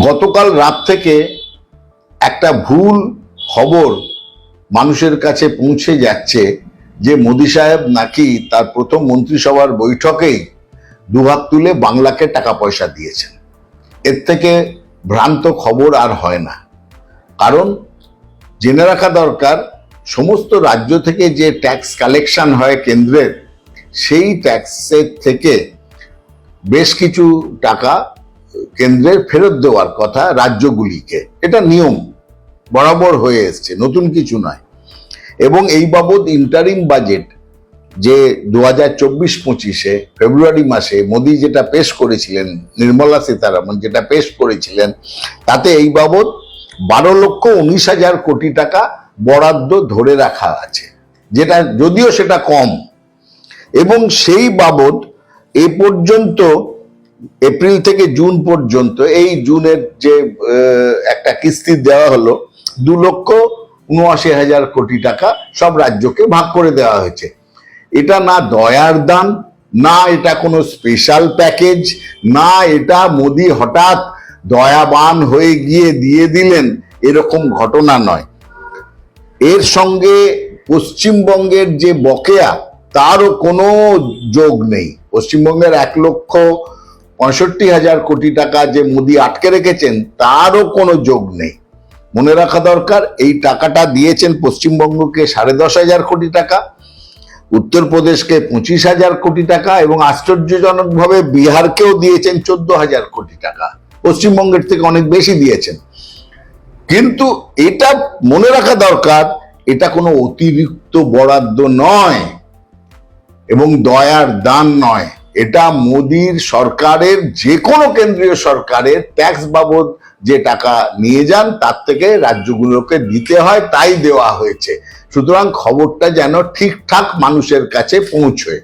গতকাল রাত থেকে একটা ভুল খবর মানুষের কাছে পৌঁছে যাচ্ছে যে মোদি সাহেব নাকি তার প্রথম মন্ত্রিসভার বৈঠকেই দুহাত তুলে বাংলাকে টাকা পয়সা দিয়েছেন। এর থেকে ভ্রান্ত খবর আর হয় না। কারণ জেনে রাখা দরকার, সমস্ত রাজ্য থেকে যে ট্যাক্স কালেকশন হয় কেন্দ্রের, সেই ট্যাক্সের থেকে বেশ কিছু টাকা কেন্দ্রের ফেরত দেওয়ার কথা রাজ্যগুলিকে। এটা নিয়ম, বরাবর হয়ে এসছে, নতুন কিছু নয়। এবং এই বাবদ ইন্টারিম বাজেট যে দু হাজার চব্বিশ পঁচিশে, ফেব্রুয়ারি মাসে মোদী যেটা পেশ করেছিলেন, নির্মলা সীতারামন যেটা পেশ করেছিলেন, তাতে এই বাবদ বারো লক্ষ উনিশ হাজার কোটি টাকা বরাদ্দ ধরে রাখা আছে। যেটা যদিও সেটা কম। এবং সেই বাবদ এ পর্যন্ত এপ্রিল থেকে জুন পর্যন্ত, এই জুনের যে একটা কিস্তি দেওয়া হলো, দু লক্ষ উনআশি হাজার কোটি টাকা সব রাজ্যকে ভাগ করে দেওয়া হয়েছে। এটা না দয়ার দান, না এটা কোনো স্পেশাল প্যাকেজ না এটা মোদি হঠাৎ দয়াবান হয়ে গিয়ে দিয়ে দিলেন, এরকম ঘটনা নয়। এর সঙ্গে পশ্চিমবঙ্গের যে বকেয়া, তারও কোনো যোগ নেই। পশ্চিমবঙ্গের এক লক্ষ পঁয়ষট্টি হাজার কোটি টাকা যে মোদি আটকে রেখেছেন, তারও কোনো যোগ নেই। মনে রাখা দরকার, এই টাকাটা দিয়েছেন পশ্চিমবঙ্গকে সাড়ে দশ হাজার কোটি টাকা, উত্তরপ্রদেশকে পঁচিশ হাজার কোটি টাকা এবং আশ্চর্যজনকভাবে বিহারকেও দিয়েছেন চোদ্দ হাজার কোটি টাকা। পশ্চিমবঙ্গের থেকে অনেক বেশি দিয়েছেন। কিন্তু এটা মনে রাখা দরকার, এটা কোনো অতিরিক্ত বরাদ্দ নয় এবং দয়ার দান নয়। এটা মোদির সরকারের যে কোনো কেন্দ্রীয় সরকারের ট্যাক্স বাবদ যে টাকা নিয়ে যান, তার থেকে রাজ্যগুলোকে দিতে হয়, তাই দেওয়া হয়েছে। সুতরাং খবরটা যেন ঠিকঠাক মানুষের কাছে পৌঁছয়।